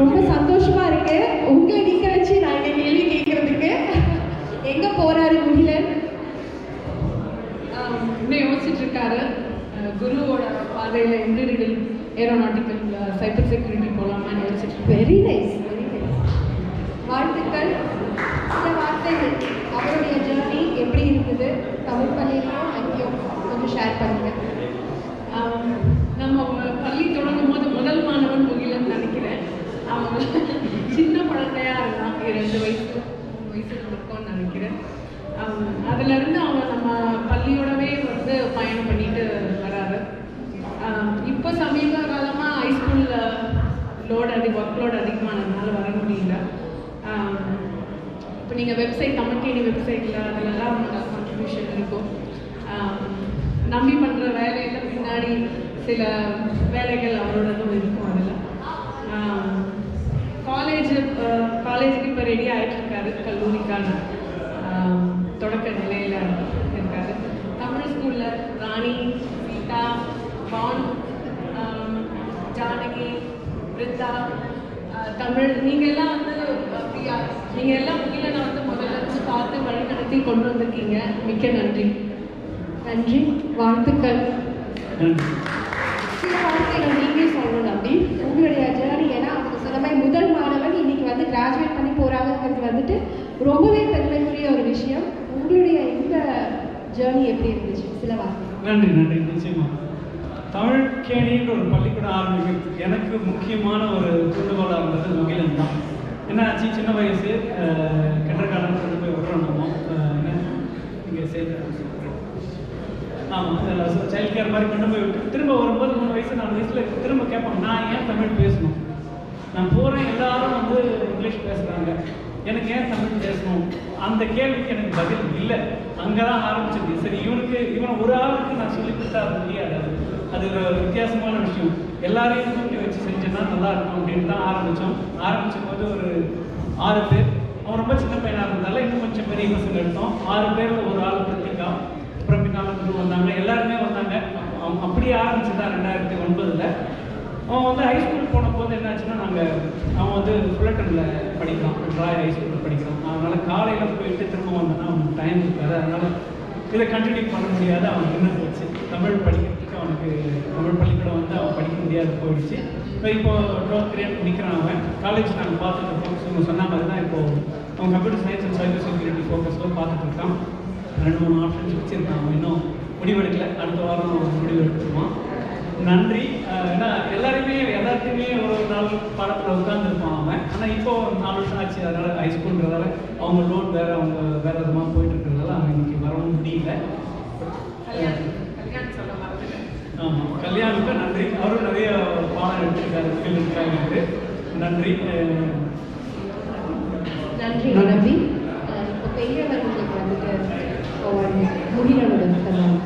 ரொம்ப சந்தோஷமா இருக்கு. உங்களை நிக்க வச்சு நான் இங்க கேள்வி கேட்கறதுக்கு எங்க போறாரு முகிலன்? இன்னும் யோசிச்சுட்டு இருக்காரு. குருவோட பாதையில இன்ஜினியரிங் ஏரோநாட்டிக்கல் சைபர் செக்யூரிட்டி போலாமான்னு யோசிச்சுட்டு வெரி நைஸ் வெரி நைஸ் வாழ்த்துக்கள். சில வார்த்தைகள் அவருடைய ஜேர்னி எப்படி இருக்குது தமிழ் பள்ளியிலையும் அங்கேயும் கொஞ்சம் ஷேர் பண்ணுங்க. ரெண்டு வயசு மூணு வயசு இருக்கும்னு நினைக்கிறேன். அதுலேருந்து அதுல அவன் நம்ம பள்ளியோடவே வந்து பயணம் பண்ணிட்டு வராரு இப்போ சமீப காலமாக ஹைஸ்கூலில் லோட் அதிக ஒர்க் லோட் அதிகமானதுனால வர முடியல. இப்போ நீங்கள் வெப்சைட் தமிழ்கேணி வெப்சைட்டில் அதிலெல்லாம் அவங்களோட கான்ட்ரிபியூஷன் இருக்கும். நம்பி பண்ணுற வேலையில் பின்னாடி சில வேலைகள் அவரோடதும் இருக்கும் அதில் காலேஜ் ரெடி ஆகிட்டுருக்காரு கல்லூரிக்கான ஆஹ் தொடக்க நிலையில் இருக்காரு. தமிழ் ஸ்கூலில் ராணி சீதா பான் ஜானகி பிரித்தா தமிழ். நீங்கள் எல்லாம் வந்து நீங்கள் எல்லாம் முகிலனை வந்து முதல்ல இருந்து பார்த்து வழிநடத்தி கொண்டு வந்திருக்கீங்க. மிக்க நன்றி. நன்றி. வாழ்த்துக்கள். சில வார்த்தைகள் நீங்களே சொல்லணும் நம்பி உங்களுடைய ஜேர்னி ஏன்னா அவங்க சொன்ன மாதிரி முதல் மாணவன் இன்னைக்கு வந்து கிராஜுவேட் பண்ணி போறாங்கிறது வந்துட்டு ரொம்பவே பெருமைக்குரிய ஒரு விஷயம். உங்களுடைய இந்த ஜேர்னி எப்படி இருந்துச்சு? சில நன்றி நன்றி. நிச்சயமா. தமிழ் கேணின்ற ஒரு பள்ளிக்கூடம் ஆரம்பிக்கிறதுக்கு எனக்கு முக்கியமான ஒரு தூண்டுகோலாக இருந்தது முகிலன் தான். என்ன ஆச்சு சின்ன வயசு கிண்டர் கொண்டு போய் விட்றோம் இங்கே சேர்த்து ஆமாம் சைல்ட் கேர் மாதிரி கொண்டு போய் விட்டு திரும்ப வரும்போது மூணு வயசு நாலு வயசில் திரும்ப கேட்பாங்க நான் ஏன் தமிழ் பேசணும்? நான் போகிறேன் எல்லாரும் வந்து இங்கிலீஷ் பேசுகிறாங்க எனக்கு ஏன் தமிழ் பேசணும்? அந்த கேள்விக்கு எனக்கு பதில் இல்லை. அங்கே தான் ஆரம்பிச்சது. சரி இவனுக்கு இவன் ஒரு ஆளுக்கு நான் சொல்லி கொடுத்தா அது முடியாது. அது. ஒரு வித்தியாசமான விஷயம். எல்லாரையும் கூட்டி வச்சு செஞ்சோன்னா நல்லா இருக்கும் அப்படின்னு தான் ஆரம்பித்தோம் ஆரம்பிச்சும். போது ஒரு ஆறு பேர். அவன் ரொம்ப சின்ன பையனாக இருந்ததால இன்னும் கொஞ்சம் பெரிய பசங்க எடுத்தோம். ஆறு பேரில் ஒரு ஆள் பிரத்திகா அப்புறம் பின்னால் வந்தாங்க. எல்லாருமே வந்தாங்க. அவன் அப்படியே ஆரம்பிச்சதா ரெண்டாயிரத்தி ஒன்பதில். அவன் வந்து ஹைஸ்கூல் போன போது என்னாச்சுன்னா நாங்கள் அவன் வந்து ஃபுல்லட்டனில் படிக்கிறான். ட்ராய் ஹைஸ்கூலில் படிக்கிறான். அதனால் காலையில் போயிட்டு திரும்ப வந்தோன்னா அவனுக்கு டைம் இருக்காது. அதனால் இதை கண்டினியூ பண்ண முடியாது. அவன் என்ன போச்சு. தமிழ் படிக்கிறதுக்கு அவனுக்கு தமிழ் பள்ளிக்கூடம் வந்து அவன் படிக்க முடியாது போயிடுச்சு. இப்போ இப்போ டுவெல்த் கிரேட் முடிக்கிறான் அவன். காலேஜ் நாங்கள் பார்த்துட்டு இருக்கோம். ஸோ சொன்ன மாதிரி தான் இப்போ அவன் computer science and cyber security ஃபோக்கஸில் பார்த்துட்டு இருக்கான். ரெண்டு மூணு ஆப்ஷன்ஸ் வச்சுருக்கான். அவன் இன்னும் முடிவெடுக்கல. அடுத்த வாரம் முடிவு எடுத்துருவான் நன்றி. ஏன்னா எல்லாருமே எல்லாத்தையுமே ஒரு ஒரு நாள் பாடத்தில் உட்காந்துருப்பான் அவன். ஆனால் இப்போ ஒரு நாலு வருஷம் ஆச்சு. அதனால ஹைஸ்கூல்ன்றதால அவங்க லோன் வேற அவங்க வேற விதமாக போயிட்டு இருக்கிறதால அவன் இன்னைக்கு வரவும் முடியல. ஆமாம் கல்யாணுக்கு நன்றி. அவரும் நிறைய பாடம் எடுத்திருக்காரு இருக்காங்க நன்றி. நன்றி அஹ் இப்போ பெரியவர்களுக்கு வந்துட்டு கல்யாணம்